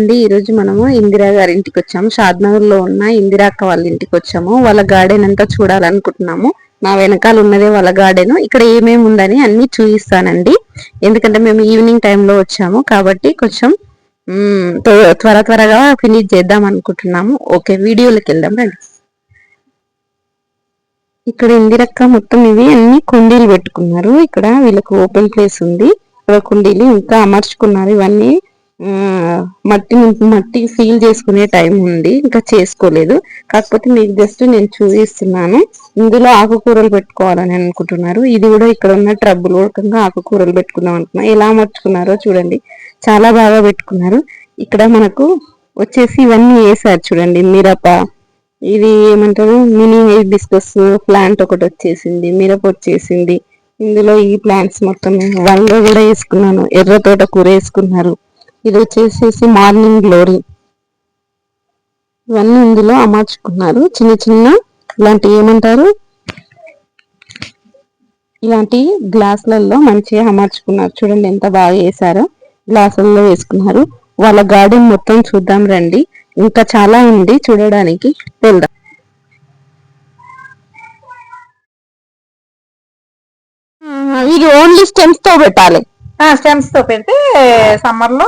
అండి ఈ రోజు మనము ఇందిరా గారి ఇంటికి వచ్చాము. షాద్నగర్లో ఉన్న ఇందిరా అక్క వాళ్ళ ఇంటికి వచ్చాము. వాళ్ళ గార్డెన్ అంతా చూడాలనుకుంటున్నాము. నా వెనకాల ఉన్నదే వాళ్ళ గార్డెన్. ఇక్కడ ఏమేమి ఉందని అన్ని చూపిస్తానండి. ఎందుకంటే మేము ఈవినింగ్ టైంలో వచ్చాము కాబట్టి కొంచెం త్వర త్వరగా ఫినిష్ చేద్దాం అనుకుంటున్నాము. ఓకే వీడియోలోకి వెళ్దాం రండి. ఇక్కడ ఇందిరక్క మొత్తం ఇవి అన్ని కుండీలు పెట్టుకున్నారు. ఇక్కడ వీళ్ళకి ఓపెన్ ప్లేస్ ఉంది. ఇక్కడ కుండీలు ఇంకా అమర్చుకున్నారు. ఇవన్నీ మట్టి మట్టి ఫీల్ చేసుకునే టైం ఉంది. ఇంకా చేసుకోలేదు. కాకపోతే మీకు జస్ట్ నేను చూపిస్తున్నాను. ఇందులో ఆకుకూరలు పెట్టుకోవాలని అనుకుంటున్నారు. ఇది కూడా ఇక్కడ ఉన్న ట్రబ్బులు రకంగా ఆకుకూరలు పెట్టుకుందాం అనుకున్నా. ఎలా మర్చుకున్నారో చూడండి. చాలా బాగా పెట్టుకున్నారు. ఇక్కడ మనకు వచ్చేసి ఇవన్నీ వేసారు చూడండి. మిరప ఇది ఏమంటారు? మినీ డిస్కస్ ప్లాంట్ ఒకటి వచ్చేసింది. మిరప వచ్చేసింది. ఇందులో ఈ ప్లాంట్స్ మొత్తం వల్ల కూడా వేసుకున్నాను. ఎర్ర తోట కూర వేసుకున్నారు. ఇది వచ్చేసేసి మార్నింగ్ గ్లోరీ. ఇవన్నీ ఇందులో అమర్చుకున్నారు. చిన్న చిన్న ఇలాంటి ఏమంటారు? ఇలాంటి గ్లాసులలో మంచిగా అమర్చుకున్నారు. చూడండి ఎంత బాగా వేసారో గ్లాసులలో వేసుకున్నారు. వాళ్ళ గార్డెన్ మొత్తం చూద్దాం రండి. ఇంకా చాలా ఉంది చూడడానికి. వెళ్దాం. ఇది ఓన్లీ స్టెమ్స్తో పెట్టాలి. స్టెమ్స్తో పెడితే సమ్మర్లో.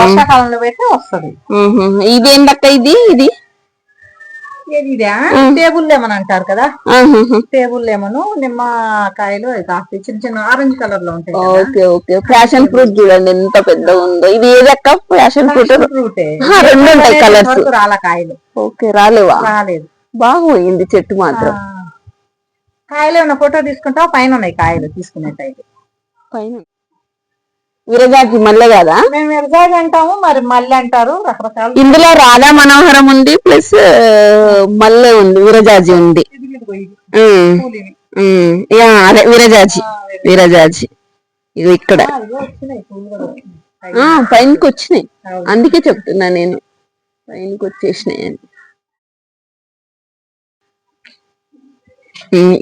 వర్షాకాలంలో పెడితే వస్తది. ఇది ఏంటక్క ఇది? ఇది. టేబుల్ లెమన్ అంటారు కదా. టేబుల్ లెమన్ నిమ్మకాయలు అవి కాస్తాయి చిన్న చిన్న ఆరెంజ్ కలర్లో ఉంటాయి. Okay okay. ఫ్యాషన్ ఫ్రూట్ చూడండి ఎంత పెద్దగా ఉందో. ఇది ఏదక్క ఫ్యాషన్ ఫ్రూట్ ఫ్రూట్ రెండు ఉంటాయి colours. రాల కాయలు. ఓకే రాలేవా? రాలేదు. బాగుంది చెట్టు మాత్రం. కాయలు ఏమైనా ఫోటో తీసుకుంటా పైన ఉన్నాయి కాయలు తీసుకునేటైతే. పైన. విరజాజి మల్లె కదా? మేము ఎరజాగి అంటాము మరి మళ్ళీ అంటారు రకరకాల. ఇందులో రాధా మనోహరం ఉంది ప్లస్ మల్లె ఉంది విరజాజి ఉంది. అదే విరజాజి. విరజాజి. ఇది ఇక్కడ. పైనకి వచ్చినాయి. అందుకే చెప్తున్నా నేను. పైనకి వచ్చేసినాయి అని.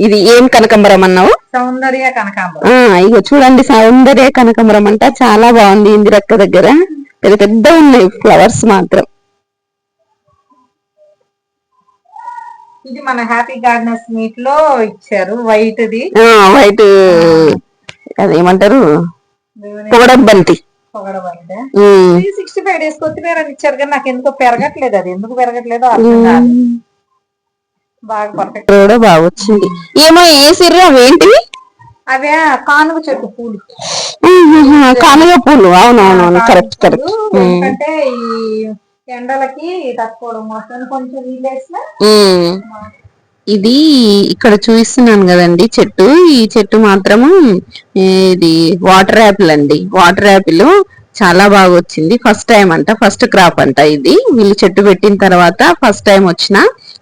ఇది ఏం కనకంబరం అన్నావు? సౌందర్య కనకాంబరం. ఇగో చూడండి సౌందర్య కనకంబరం అంట. చాలా బాగుంది ఇందిరక్క దగ్గర. పెద్ద పెద్ద ఉన్నాయి ఫ్లవర్స్ మాత్రం. ఇది మన హ్యాపీ గార్డెనర్స్ మీట్లో ఇచ్చారు వైట్ ది వైట్ అదేమంటారు? పొగడం బంతి. పొగడబంటే um. Three sixty five days కొత్తిమీర ఇచ్చారు కానీ నాకు ఎందుకో పెరగట్లేదు అది. ఎందుకు పెరగట్లేదో అర్థం కాదు. బాగా పర్ఫెక్ట్ ఇక్కడ కూడా బాగా వచ్చింది. ఏమో వేసిర్రు అవేంటివి అవే కానుగ చెట్టు పూలు. కానుగ పూలు. అవునవునవును కరెక్ట్ కరెక్ట్ ఎందుకంటే ఈ ఎండలకి తట్టుకోవడం కోసం కొంచెం ఇది ఇక్కడ చూపిస్తున్నాను కదండి చెట్టు. ఈ చెట్టు మాత్రము ఇది వాటర్ యాపిల్ అండి. వాటర్ యాపిల్ చాలా బాగా వచ్చింది ఫస్ట్ టైం అంట ఫస్ట్ క్రాప్ అంట ఇది. వీళ్ళు చెట్టు పెట్టిన తర్వాత ఫస్ట్ టైం వచ్చిన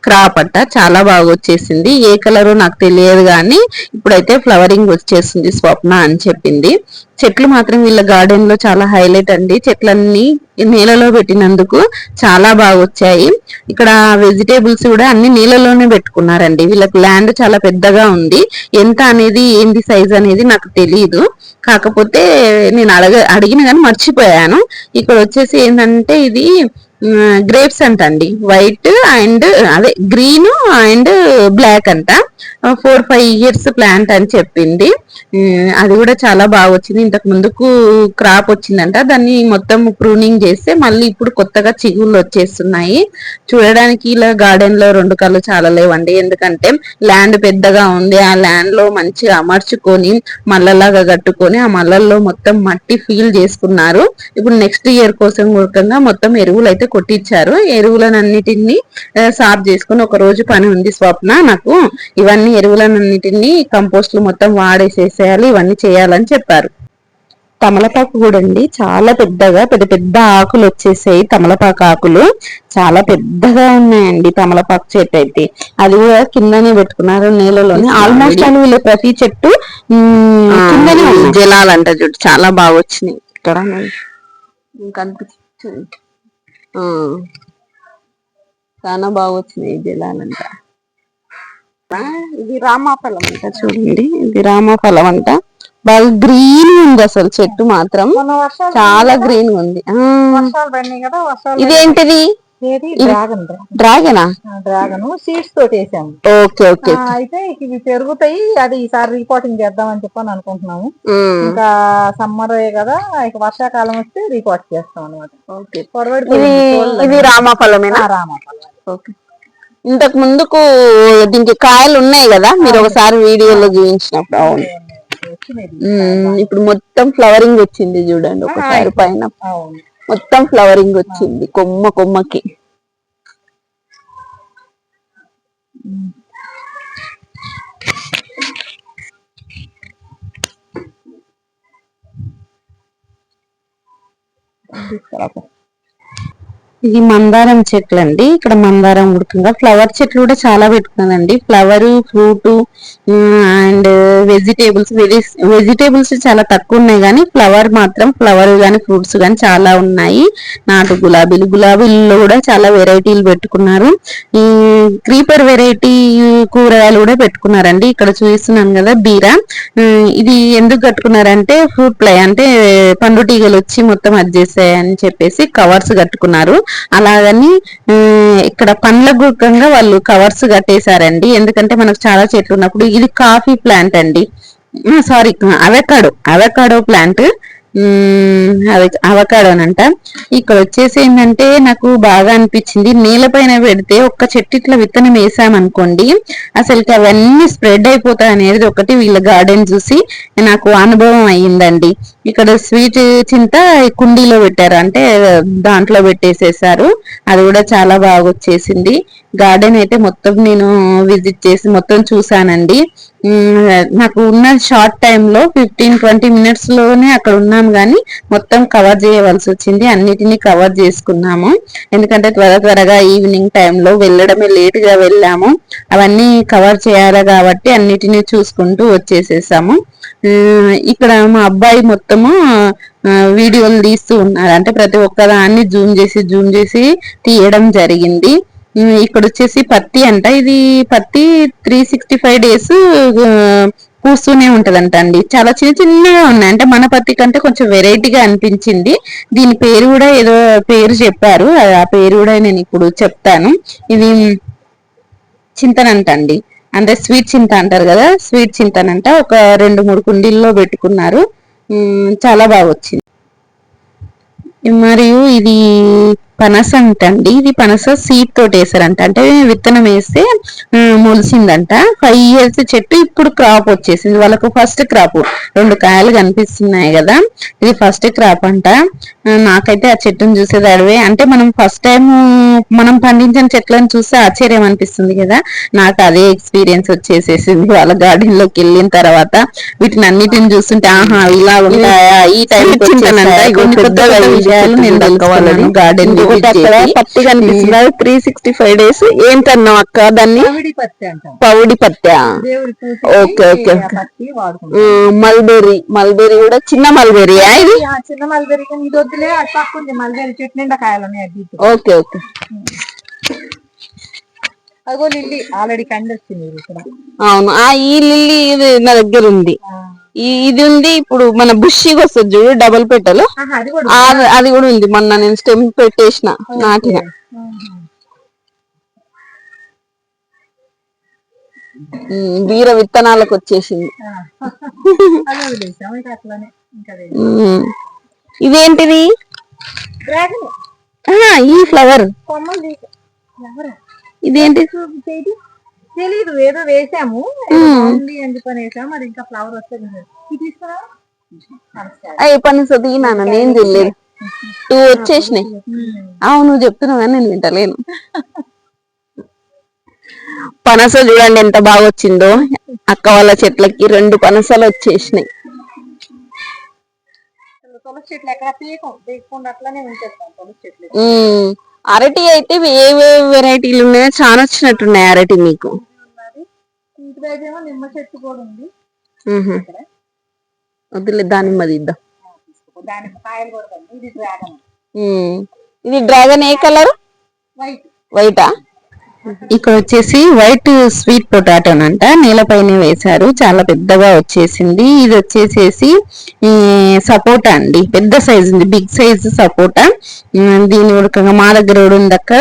క్రాప్ అంట. చాలా బాగా వచ్చేసింది ఏ కలరు నాకు తెలియదు కానీ ఇప్పుడైతే ఫ్లవరింగ్ వచ్చేసింది స్వప్న అని చెప్పింది. చెట్లు మాత్రం వీళ్ళ గార్డెన్లో చాలా హైలైట్ అండి. చెట్లన్నీ నీళ్ళలో పెట్టినందుకు చాలా బాగా వచ్చాయి ఇక్కడ వెజిటేబుల్స్ కూడా అన్ని నీళ్ళలోనే పెట్టుకున్నారండి. వీళ్ళకి ల్యాండ్ చాలా పెద్దగా ఉంది. ఎంత అనేది ఏంది సైజ్ అనేది నాకు తెలియదు కాకపోతే నేను అడగ అడిగిన కానీ మర్చిపోయాను. ఇక్కడ వచ్చేసి ఏంటంటే ఇది గ్రేప్స్ అంట అండి వైట్ అండ్ అదే గ్రీన్ అండ్ బ్లాక్ అంట. ఫోర్ ఫైవ్ ఇయర్స్ ప్లాంట్ అని చెప్పింది. అది కూడా చాలా బాగా వచ్చింది. ఇంతకు ముందుకు క్రాప్ వచ్చిందంట. దాన్ని మొత్తం ప్రూనింగ్ చేస్తే మళ్ళీ ఇప్పుడు కొత్తగా చిగుళ్ళు వచ్చేస్తున్నాయి. చూడడానికి ఇలా గార్డెన్లో రెండు కళ్ళు చాలా లేవండి. ఎందుకంటే ల్యాండ్ పెద్దగా ఉంది. ఆ ల్యాండ్లో మంచిగా అమర్చుకొని మల్లలాగా కట్టుకొని ఆ మల్లల్లో మొత్తం మట్టి ఫీల్ చేసుకున్నారు. ఇప్పుడు నెక్స్ట్ ఇయర్ కోసం కూడకంగా మొత్తం ఎరువులు అయితే కొట్టించారు. ఎరువులనన్నిటిని సాఫ్ చేసుకుని ఒక రోజు పని ఉంది స్వప్న. నాకు ఇవన్నీ ఎరువులనన్నిటిని కంపోస్ట్లు మొత్తం వాడేసేసేయాలి ఇవన్నీ చేయాలని చెప్పారు. తమలపాకు కూడా అండి చాలా పెద్దగా పెద్ద పెద్ద ఆకులు వచ్చేసాయి తమలపాకు ఆకులు. చాలా పెద్దగా ఉన్నాయండి తమలపాకు చెట్టు అయితే. అది కూడా కిందనే పెట్టుకున్నారు నేలలోనే ఆల్మోస్ట్ అని వీళ్ళ ప్రతి చెట్టు ఉమ్, కిందనే ఉంది. జలాలంట చూడు చాలా బాగా వచ్చినాయి. ఇక్కడ. చాలా బాగా వచ్చినాయి జలాలంట. ఇది రామాఫలం అంట చూడండి. ఇది రామాఫలం అంట. బాగా గ్రీన్ ఉంది అసలు చెట్టు మాత్రం. చాలా గ్రీన్ ఉంది. ఇదేంటిది డ్రాగన్ డ్రాగనా సీడ్స్ తోటి వేసాము. Okay okay. అయితే ఇవి పెరుగుతాయి. అది ఈసారి రిపోర్టింగ్ చేద్దామని చెప్పని అనుకుంటున్నాము. ఇంకా సమ్మర్ కదా ఇక వర్షాకాలం వస్తే రిపోర్ట్ చేస్తాం అనమాట ఓకే. ఇది ఇది రామాఫలమేనా? రామాఫలం. ఓకే. ఇంతకు ముందుకు దీనికి కాయలు ఉన్నాయి కదా మీరు ఒకసారి వీడియోలో చూపించినప్పుడు. అవును. ఇప్పుడు మొత్తం ఫ్లవరింగ్ వచ్చింది చూడండి ఒకసారి పైన. మొత్తం ఫ్లవరింగ్ వచ్చింది కొమ్మ కొమ్మకి. ఇది మందారం చెట్లు అండి ఇక్కడ మందారం ఉడకంగా ఫ్లవర్ చెట్లు కూడా చాలా పెట్టుకున్నానండి. Flower fruit and vegetables vegetables చాలా తక్కువ ఉన్నాయి కానీ ఫ్లవర్ మాత్రం ఫ్లవర్ కానీ ఫ్రూట్స్ కానీ చాలా ఉన్నాయి. నాటు గులాబీలు గులాబీల్లో కూడా చాలా వెరైటీలు పెట్టుకున్నారు. ఈ క్రీపర్ వెరైటీ కూరగాయలు కూడా పెట్టుకున్నారండి. ఇక్కడ చూస్తున్నాను కదా బీరా. ఇది ఎందుకు కట్టుకున్నారంటే ఫ్రూట్ ప్లై అంటే పండు తీగలు వచ్చి మొత్తం అది చేసాయని చెప్పేసి కవర్స్ కట్టుకున్నారు. అలాగని ఇక్కడ పండ్ల గుర్కంగా వాళ్ళు కవర్స్ కట్టేశారండి. ఎందుకంటే మనకు చాలా చెట్లు ఉన్నప్పుడు ఇది కాఫీ ప్లాంట్ అండి. సారీ అవకాడో అవకాడో ప్లాంట్ అవకాడోనంట ఇక్కడ వచ్చేసి ఏంటంటే నాకు బాగా అనిపించింది. నేలపైన పెడితే ఒక్క చెట్టు ఇట్లా విత్తనం వేసామనుకోండి అసలుకి అవన్నీ స్ప్రెడ్ అయిపోతాయి అనేది ఒకటి వీళ్ళ గార్డెన్ చూసి నాకు అనుభవం అయ్యిందండి. ఇక్కడ స్వీట్ చింత కుండీలో పెట్టారు. అంటే దాంట్లో పెట్టేసేసారు. అది కూడా చాలా బాగా వచ్చేసింది. గార్డెన్ అయితే మొత్తం నేను విజిట్ చేసి మొత్తం చూసానండి నాకు ఉన్న షార్ట్ టైంలో ఫిఫ్టీన్ ట్వంటీ మినిట్స్లోనే అక్కడ ఉన్నాం కానీ మొత్తం కవర్ చేయవలసి వచ్చింది. అన్నిటినీ కవర్ చేసుకున్నాము. ఎందుకంటే త్వర త్వరగా ఈవినింగ్ టైంలో వెళ్ళడమే లేట్గా వెళ్ళాము. అవన్నీ కవర్ చేయాలి కాబట్టి అన్నిటినీ చూసుకుంటూ వచ్చేసేసాము. ఇక్కడ మా అబ్బాయి మొత్తం మొత్తము వీడియోలు తీస్తూ ఉన్నారు. అంటే ప్రతి ఒక్క దాన్ని జూమ్ చేసి జూమ్ చేసి తీయడం జరిగింది. ఇక్కడ వచ్చేసి పత్తి అంట. ఇది పత్తి త్రీ సిక్స్టీ ఫైవ్ డేస్ పూస్తూనే ఉంటదంట అండి చాలా చిన్న చిన్నగా ఉన్నాయి. అంటే మన పత్తి కంటే కొంచెం వెరైటీగా అనిపించింది. దీని పేరు కూడా ఏదో పేరు చెప్పారు. ఆ- పేరు కూడా నేను ఇప్పుడు చెప్తాను. ఇది చింతనంట అండి అంటే స్వీట్ చింత అంటారు కదా స్వీట్ చింతనంట. ఒక రెండు మూడు కుండీల్లో పెట్టుకున్నారు. చాలా బాగా వచ్చింది మరియు ఇది పనస అంటండి. ఇది పనస సీడ్ తోటి వేసారంట అంటే విత్తనం వేస్తే మొలిసిందంట. ఫైవ్ ఇయర్స్ చెట్టు ఇప్పుడు క్రాప్ వచ్చేసింది. వాళ్ళకు ఫస్ట్ క్రాప్ రెండు కాయలు కనిపిస్తున్నాయి కదా. ఇది ఫస్ట్ క్రాప్ అంట. నాకైతే ఆ చెట్టును చూసేది అడవే అంటే మనం ఫస్ట్ టైం మనం పండించిన చెట్లను చూస్తే ఆశ్చర్యం అనిపిస్తుంది కదా. నాకు అదే ఎక్స్పీరియన్స్ వచ్చేసేసింది. వాళ్ళ గార్డెన్లోకి వెళ్ళిన తర్వాత వీటిని అన్నిటిని చూస్తుంటే ఆహా ఇలా ఉంటాయా? ఈ టైం కొత్త విషయాలు నేను తెలుసుకోవాలని గార్డెన్ పత్తి కనిపిస్తుంది? త్రీ సిక్స్టీ ఫైవ్ డేస్ ఏంటన్నావు అక్క దాన్ని? పౌడి పత్తి ఓకే, ఓకే, మల్బెర్రీ. మల్బెర్రీ కూడా చిన్న మల్బెర్రీయా ఇది? చిన్న మల్బెరీ కానీ ఇది వద్దులే అటు పక్క ఉంది. మల్బెరీ చెట్టు నిండా. Okay okay. అదిగో లిల్లీ. ఆల్రెడీ కండి. వచ్చింది అవును. ఆ ఈ లిల్లీ ఇది నా దగ్గర ఉంది. ఇది ఉంది ఇప్పుడు మన బుషిగా వస్తుంది చూడు డబల్ పెట్టలు. అది కూడా ఉంది. మొన్న నేను స్టెమ్ పెట్టేసిన నాటిన. బీర విత్తనాలకు వచ్చేసింది. ఇదేంటిది? ఈ ఫ్లవర్ ఇదేంటి? తెలీదు ఏదో వేసాము బాగుంది అని చెప్పని వేసాము అది ఇంకా ఫ్లవర్ వస్తుంది ఇది తీసుకురా సతీనా నేను తెలియదు టూ వచ్చేసినాయి. అవును నువ్వు చెప్తున్నావు కానీ నేను వింటలేను. పనస చూడండి ఎంత బాగా వచ్చిందో. అక్క వాళ్ళ చెట్లకి రెండు పనసలు వచ్చేసినాయి. తులసి చెట్లు ఎక్కడ పీకం పీకకుండా అట్లానే ఉంచేస్తాం తులసి చెట్లు. అరటి అయితే ఏవే వెరైటీలు ఉన్నాయో చాలా వచ్చినట్టున్నాయి అరటి మీకు. నిమ్మ చెట్టు కూడా ఉంది. వద్దులే దానిమ్మ తీద్దాం ఇది డ్రాగన్. ఉమ్. ఇది డ్రాగన్ ఏ కలర్? వైట్. వైటా? ఇక్కడ వచ్చేసి వైట్ స్వీట్ పొటాటో అంట నేలపైన వేశారు. చాలా పెద్దగా వచ్చేసింది. ఇది వచ్చేసేసి సపోటా అండి. పెద్ద సైజు ఉంది. Big size sapota. దీని ఉడకగా మా దగ్గర కూడా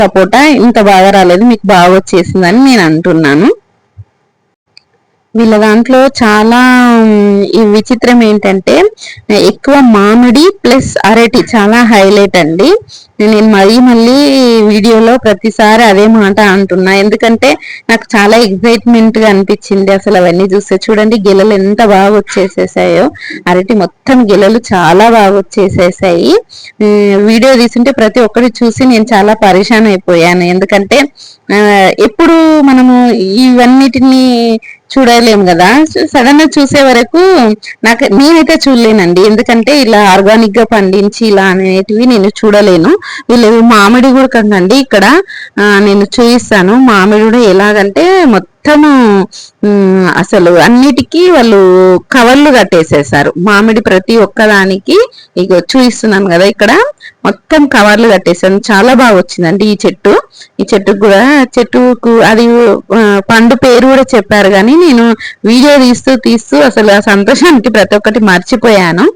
సపోటా. ఇంత బాగా రాలేదు. మీకు బాగా వచ్చేసిందని నేను అంటున్నాను. వీళ్ళ దాంట్లో చాలా ఈ విచిత్రం ఏంటంటే ఎక్కువ మామిడి ప్లస్ అరటి చాలా హైలైట్ అండి. నేను మరీ మళ్ళీ వీడియోలో ప్రతిసారి అదే మాట అంటున్నా. ఎందుకంటే నాకు చాలా ఎక్సైట్మెంట్గా అనిపించింది అసలు అవన్నీ చూస్తే. చూడండి గిలలు ఎంత బాగా వచ్చేసేసాయో. అరటి మొత్తం గిలలు చాలా బాగా వచ్చేసేసాయి. వీడియో తీసుంటే ప్రతి ఒక్కటి చూసి నేను చాలా పరిశాన్ అయిపోయాను. ఎందుకంటే ఎప్పుడు మనము ఇవన్నిటిని చూడలేము కదా. సడన్గా చూసే వరకు నాకు నేనైతే చూడలేనండి. ఎందుకంటే ఇలా ఆర్గానిక్గా పండించి ఇలా అనేటివి నేను చూడలేను. వీళ్ళు మామిడి కూడా కండి ఇక్కడ ఆ, నేను చూపిస్తాను. మామిడి కూడా ఎలాగంటే మొత్తం మొత్తము అసలు అన్నిటికీ వాళ్ళు కవర్లు కట్టేసేసారు మామిడి ప్రతి ఒక్కదానికి ఇక చూపిస్తున్నాను కదా ఇక్కడ. మొత్తం కవర్లు కట్టేసాను చాలా బాగా వచ్చిందండి ఈ చెట్టు. ఈ చెట్టుకు కూడా చెట్టుకు అది పండు పేరు కూడా చెప్పారు కానీ నేను వీడియో తీస్తూ తీస్తూ అసలు ఆ సంతోషానికి ప్రతి ఒక్కటి మర్చిపోయాను.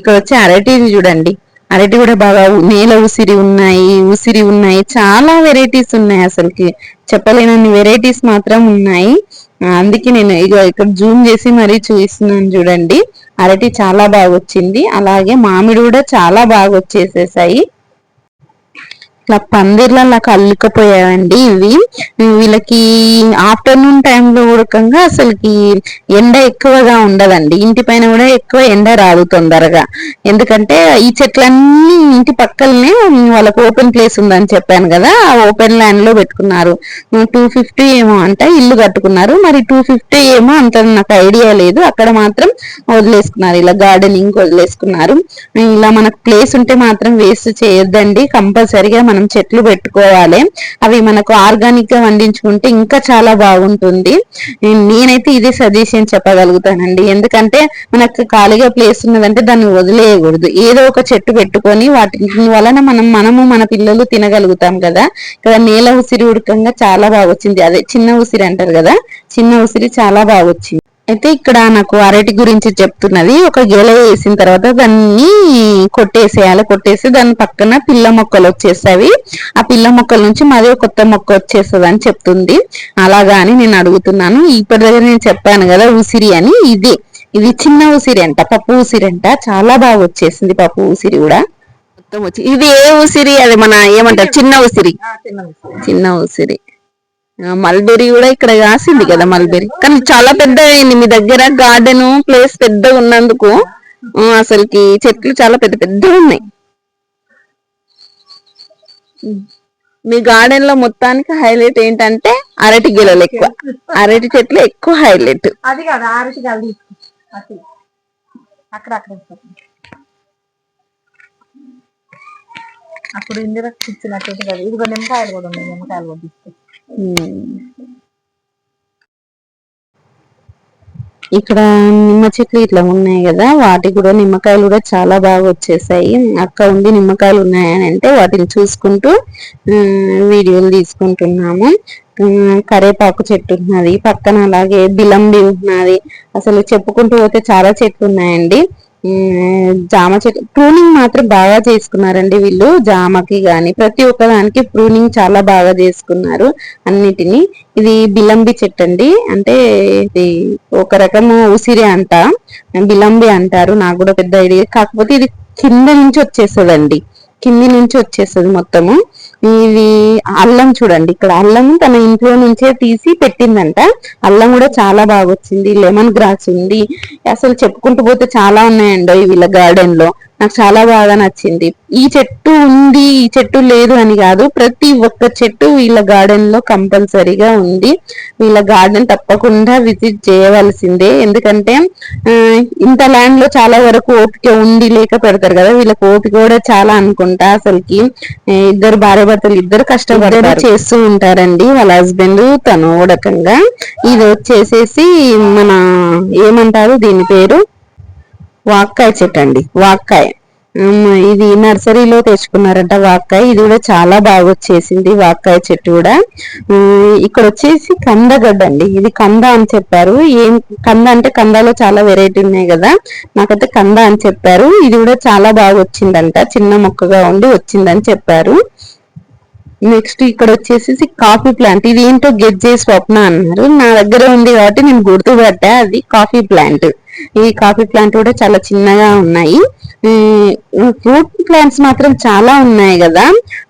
ఇక్కడ వచ్చి అరటి చూడండి. అరటి కూడా బాగా నేల ఉసిరి ఉన్నాయి ఉసిరి ఉన్నాయి. చాలా వెరైటీస్ ఉన్నాయి అసలుకి. చెప్పలేనన్ని వెరైటీస్ మాత్రం ఉన్నాయి. అందుకే నేను ఇక ఇక్కడ జూమ్ చేసి మరీ చూపిస్తున్నాను చూడండి. అరటి చాలా బాగా వచ్చింది అలాగే మామిడి కూడా చాలా బాగా వచ్చేసేసాయి ఇట్లా పందిర్లలో అల్లుకపోయాయండి ఇవి. వీళ్ళకి ఆఫ్టర్నూన్ టైంలో ఉడకంగా అసలుకి ఎండ ఎక్కువగా ఉండదండి. ఇంటి పైన కూడా ఎక్కువ ఎండ రాదు తొందరగా. ఎందుకంటే ఈ చెట్లన్నీ ఇంటి పక్కలనే వాళ్ళకి ఓపెన్ ప్లేస్ ఉందని చెప్పాను కదా ఆ ఓపెన్ ల్యాండ్లో పెట్టుకున్నారు. టూ ఫిఫ్టీ ఏమో అంట ఇల్లు కట్టుకున్నారు. మరి టూ ఫిఫ్టీ ఏమో అంత నాకు ఐడియా లేదు. అక్కడ మాత్రం వదిలేసుకున్నారు. ఇలా గార్డెనింగ్ వదిలేసుకున్నారు. ఇలా మనకు ప్లేస్ ఉంటే మాత్రం వేస్ట్ చేయొద్దండి. కంపల్సరిగా మనం చెట్లు పెట్టుకోవాలి. అవి మనకు ఆర్గానిక్గా వండించుకుంటే ఇంకా చాలా బాగుంటుంది. నేనైతే ఇదే సజెషన్ చెప్పగలుగుతానండి. ఎందుకంటే మనకు ఖాళీగా ప్లేస్ ఉన్నదంటే దాన్ని వదిలేయకూడదు. ఏదో ఒక చెట్టు పెట్టుకొని వాటి వలన మనం మనము మన పిల్లలు తినగలుగుతాం కదా. ఇక్కడ నేల ఉసిరి ఉడకంగా చాలా బాగా వచ్చింది. అదే చిన్న ఉసిరి అంటారు కదా. చిన్న ఉసిరి చాలా బాగా వచ్చింది. అయితే ఇక్కడ నాకు అరటి గురించి చెప్తున్నది. ఒక గెల వేసిన తర్వాత దాన్ని కొట్టేసేయాలి. కొట్టేసి దాని పక్కన పిల్ల మొక్కలు వచ్చేస్తాయి. ఆ పిల్ల మొక్కల నుంచి మరీ కొత్త మొక్క వచ్చేస్తుంది అని చెప్తుంది. అలాగా అని నేను అడుగుతున్నాను. ఇప్పటి దగ్గర నేను చెప్పాను కదా ఉసిరి అని. ఇది ఇది చిన్న ఉసిరి అంట పప్పు ఉసిరి అంట. చాలా బాగా వచ్చేసింది పప్పు ఉసిరి కూడా. మొత్తం వచ్చి ఇది ఏ ఉసిరి? అది మన ఏమంటారు? చిన్న ఉసిరి. చిన్న ఉసిరి. మల్బెరీ కూడా ఇక్కడ కాసింది కదా మల్బెరీ. కానీ చాలా పెద్ద అయింది మీ దగ్గర గార్డెన్ ప్లేస్ పెద్దగా ఉన్నందుకు అసలుకి చెట్లు చాలా పెద్ద పెద్దగా ఉన్నాయి. మీ గార్డెన్లో మొత్తానికి హైలైట్ ఏంటంటే అరటి గిలలు ఎక్కువ. అరటి చెట్లు ఎక్కువ హైలైట్. అది కాదు ఆరుటి అక్కడ అక్కడ అప్పుడు ఇందిరా ఇచ్చినట్టు కదా. ఇదిగో నిమ్మకాయలు కూడా ఉన్నాయి. నిమ్మకాయలు కూడా తీసుకొచ్చి ఇక్కడ నిమ్మ చెట్లు ఇట్లా ఉన్నాయి కదా వాటికి కూడా నిమ్మకాయలు కూడా చాలా బాగా వచ్చేసాయి. అక్క ఉండి నిమ్మకాయలు ఉన్నాయని అంటే వాటిని చూసుకుంటూ వీడియోలు తీసుకుంటున్నాము. కరేపాకు చెట్టు ఉన్నది పక్కన అలాగే బిలంబి ఉన్నది. అసలు చెప్పుకుంటూ పోతే చాలా చెట్లు ఉన్నాయండి. జామ చెట్టు ప్రూనింగ్ మాత్రం బాగా చేసుకున్నారండి వీళ్ళు జామకి కానీ ప్రతి ఒక్క దానికి ప్రూనింగ్ చాలా బాగా చేసుకున్నారు అన్నిటిని. ఇది బిలంబి చెట్టు అండి అంటే ఇది ఒక రకము ఉసిరి అంట. బిలంబి అంటారు నాకు కూడా పెద్ద ఐడియా. కాకపోతే ఇది కింద నుంచి వచ్చేస్తుందండి. కింది నుంచి వచ్చేస్తుంది మొత్తము. ఇవి అల్లం చూడండి. ఇక్కడ అల్లం తన ఇంట్లో నుంచే తీసి పెట్టిందంట. అల్లం కూడా చాలా బాగా వచ్చింది లెమన్ గ్రాస్ ఉంది. అసలు చెప్పుకుంటూ పోతే చాలా ఉన్నాయండి వీళ్ళ గార్డెన్లో నాకు చాలా బాగా నచ్చింది. ఈ చెట్టు ఉంది ఈ చెట్టు లేదు అని కాదు ప్రతి ఒక్క చెట్టు వీళ్ళ గార్డెన్లో కంపల్సరీగా ఉంది. వీళ్ళ గార్డెన్ తప్పకుండా విజిట్ చేయవలసిందే. ఎందుకంటే ఆ, ఇంత ల్యాండ్లో చాలా వరకు ఓపిక ఉండి లేక పెడతారు కదా వీళ్ళకి ఓపిక కూడా చాలా అనుకుంటా అసలుకి. ఇద్దరు భార్య భర్తలు ఇద్దరు కష్టపడతారు. చేస్తూ ఉంటారండి వాళ్ళ హస్బెండ్ తను ఓడకంగా. ఇది వచ్చేసేసి మన ఏమంటారు దీని పేరు? వాక్కాయ చెట్టు అండి వాక్కాయ. ఇది నర్సరీలో తెచ్చుకున్నారంట వాక్కాయ. ఇది కూడా చాలా బాగా వచ్చేసింది వాక్కాయ చెట్టు కూడా. ఇక్కడ వచ్చేసి కందగడ్డ అండి. ఇది కంద అని చెప్పారు. ఏం కంద అంటే కందాలో చాలా వెరైటీ ఉన్నాయి కదా. నాకైతే కంద అని చెప్పారు. ఇది కూడా చాలా బాగా వచ్చిందంట. చిన్న మొక్కగా ఉండి వచ్చిందని చెప్పారు. నెక్స్ట్ ఇక్కడ వచ్చేసి కాఫీ ప్లాంట్. ఇది ఏంటో గెట్ చేసి స్వప్న అన్నారు. నా దగ్గర ఉంది కాబట్టి నేను గుర్తుపట్టా. అది కాఫీ ప్లాంట్. ఈ కాఫీ ప్లాంట్ కూడా చాలా చిన్నగా ఉన్నాయి. ఫ్రూట్ ప్లాంట్స్ మాత్రం చాలా ఉన్నాయి కదా.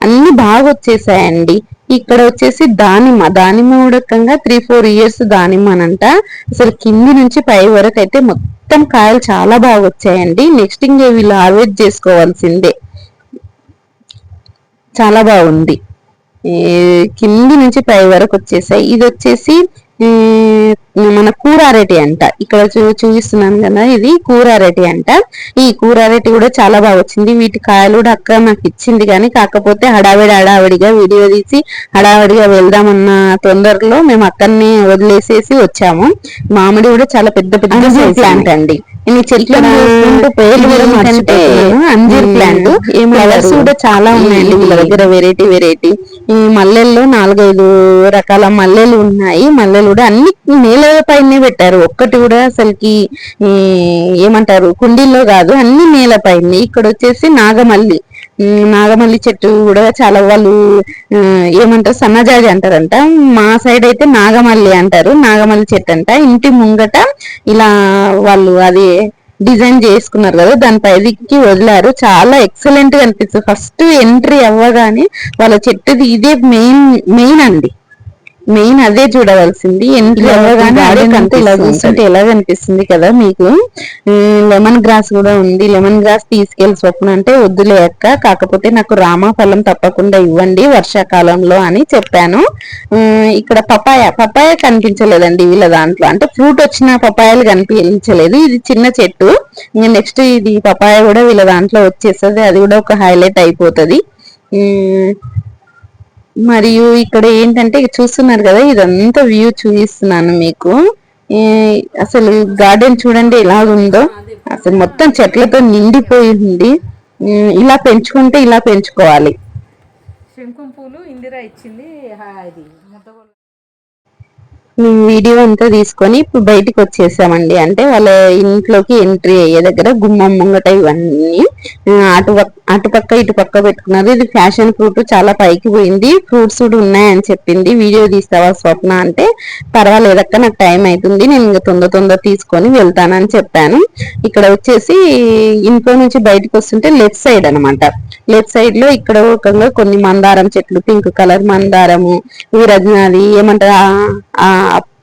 అన్ని బాగా వచ్చేసాయండి. ఇక్కడ వచ్చేసి దానిమ్మ దానిమ్మ ఉడకంగా త్రీ ఫోర్ ఇయర్స్ దానిమ్మ అనంట. అసలు కింది నుంచి పై వరకు అయితే మొత్తం కాయలు చాలా బాగా వచ్చాయండి. నెక్స్ట్ ఇంకే వీళ్ళు హార్వెస్ట్ చేసుకోవాల్సిందే. చాలా బాగుంది. కింది నుంచి పై వరకు వచ్చేసాయి. ఇది వచ్చేసి మన కూర అరటి అంట. ఇక్కడ చూ చూపిస్తున్నాను కదా ఇది కూర అరటి అంట. ఈ కూర అరటి కూడా చాలా బాగా వచ్చింది. వీటి కాయలు కూడా అక్క నాకు ఇచ్చింది కానీ కాకపోతే హడావిడి హడావిడిగా వీడియో తీసి హడావిడిగా వెళ్దామన్న తొందరలో మేము అక్కడనే వదిలేసేసి వచ్చాము. మామిడి కూడా చాలా పెద్ద పెద్ద ప్లాంట్ అండి. ఈ చెట్లు చూస్తుంటే పేర్లు కూడా మర్చిపోతున్నాను. అంజీర్ ప్లాంట్ ఫ్లవర్స్ కూడా చాలా ఉన్నాయండి వీళ్ళ దగ్గర వెరైటీ వెరైటీ ఈ మల్లెల్లో నాలుగైదు రకాల మల్లెలు ఉన్నాయి. మల్లెలు కూడా అన్ని నేల పైనే పెట్టారు. ఒక్కటి కూడా అసలుకి ఏమంటారు కుండీల్లో కాదు అన్ని నేల పైన. ఇక్కడ వచ్చేసి నాగమల్లి. నాగమల్లి చెట్టు కూడా చాలా వాళ్ళు ఏమంటారు సన్నజాజి అంటారంట. మా సైడ్ అయితే నాగమల్లి అంటారు నాగమల్లి చెట్టు అంట. ఇంటి ముంగట ఇలా వాళ్ళు అది డిజైన్ చేసుకున్నారు కదా దాని పైకి వదిలారు. చాలా ఎక్సలెంట్గా అనిపిస్తుంది. ఫస్ట్ ఎంట్రీ అవ్వగానే వాళ్ళ చెట్టుది ఇదే మెయిన్ మెయిన్ అండి. మెయిన్ అదే చూడవలసింది. ఇలా చూస్తుంటే ఎలా కనిపిస్తుంది కదా మీకు. లెమన్ గ్రాస్ కూడా ఉంది. లెమన్ గ్రాస్ తీసుకెళ్ళి స్వప్న అంటే వద్దులే అక్క. కాకపోతే నాకు రామాఫలం తప్పకుండా ఇవ్వండి వర్షాకాలంలో అని చెప్పాను. ఇక్కడ పపాయ పపాయ కనిపించలేదండి వీళ్ళ దాంట్లో. అంటే ఫ్రూట్ వచ్చిన పపాయలు కనిపించలేదు. ఇది చిన్న చెట్టు. ఇంకా నెక్స్ట్ ఇది పపాయ కూడా వీళ్ళ దాంట్లో వచ్చేస్తుంది. అది కూడా ఒక హైలైట్ అయిపోతుంది. మరియు ఇక్కడ ఏంటంటే చూస్తున్నారు కదా ఇదంతా వ్యూ చూపిస్తున్నాను మీకు. అసలు గార్డెన్ చూడండి ఎలా ఉందో అసలు మొత్తం చెట్లతో నిండిపోయి ఉంది. ఇలా పెంచుకుంటే ఇలా పెంచుకోవాలి. శంకుం పూలు ఇందిరా ఇచ్చింది ఇది. వీడియో అంతా తీసుకొని ఇప్పుడు బయటికి వచ్చేసామండి. అంటే వాళ్ళ ఇంట్లోకి ఎంట్రీ అయ్యే దగ్గర గుమ్మం ముంగట ఇవన్నీ అటు పక్- పక్క ఇటు పక్క పెట్టుకున్నారు. ఇది ఫ్యాషన్ ఫ్రూట్ చాలా పైకి పోయింది. ఫ్రూట్స్ కూడా ఉన్నాయని చెప్పింది. వీడియో తీస్తావా స్వప్న అంటే పర్వాలేదక్క నాకు టైం అవుతుంది నేను ఇంకా తొందర తొందర తీసుకొని వెళ్తానని చెప్పాను. ఇక్కడ వచ్చేసి ఇంట్లో నుంచి బయటకు వస్తుంటే లెఫ్ట్ సైడ్ అన్నమాట. లెఫ్ట్ సైడ్లో ఇక్కడ ఒక కొన్ని మందారం చెట్లు పింక్ కలర్ మందారము వీరజ్ఞాది ఏమంటారు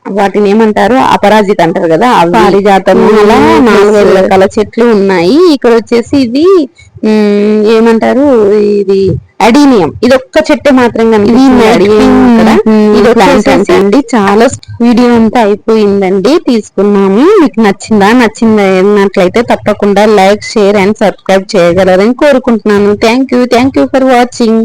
వాటిని ఏమంటారు? అపరాజిత అంటారు కదా అవి అలా నాలుగైదు రకాల చెట్లు ఉన్నాయి. ఇక్కడ వచ్చేసి ఇది ఏమంటారు? ఇది అడీనియం. ఇది ఒక్క చెట్టు మాత్రం. ఇది అండి. చాలా వీడియో అంతా అయిపోయిందండి. తీసుకున్నాము. మీకు నచ్చిందా? నచ్చిందా అన్నట్లయితే తప్పకుండా లైక్ షేర్ అండ్ సబ్స్క్రైబ్ చేయగలరని కోరుకుంటున్నాను. Thank you thank you for watching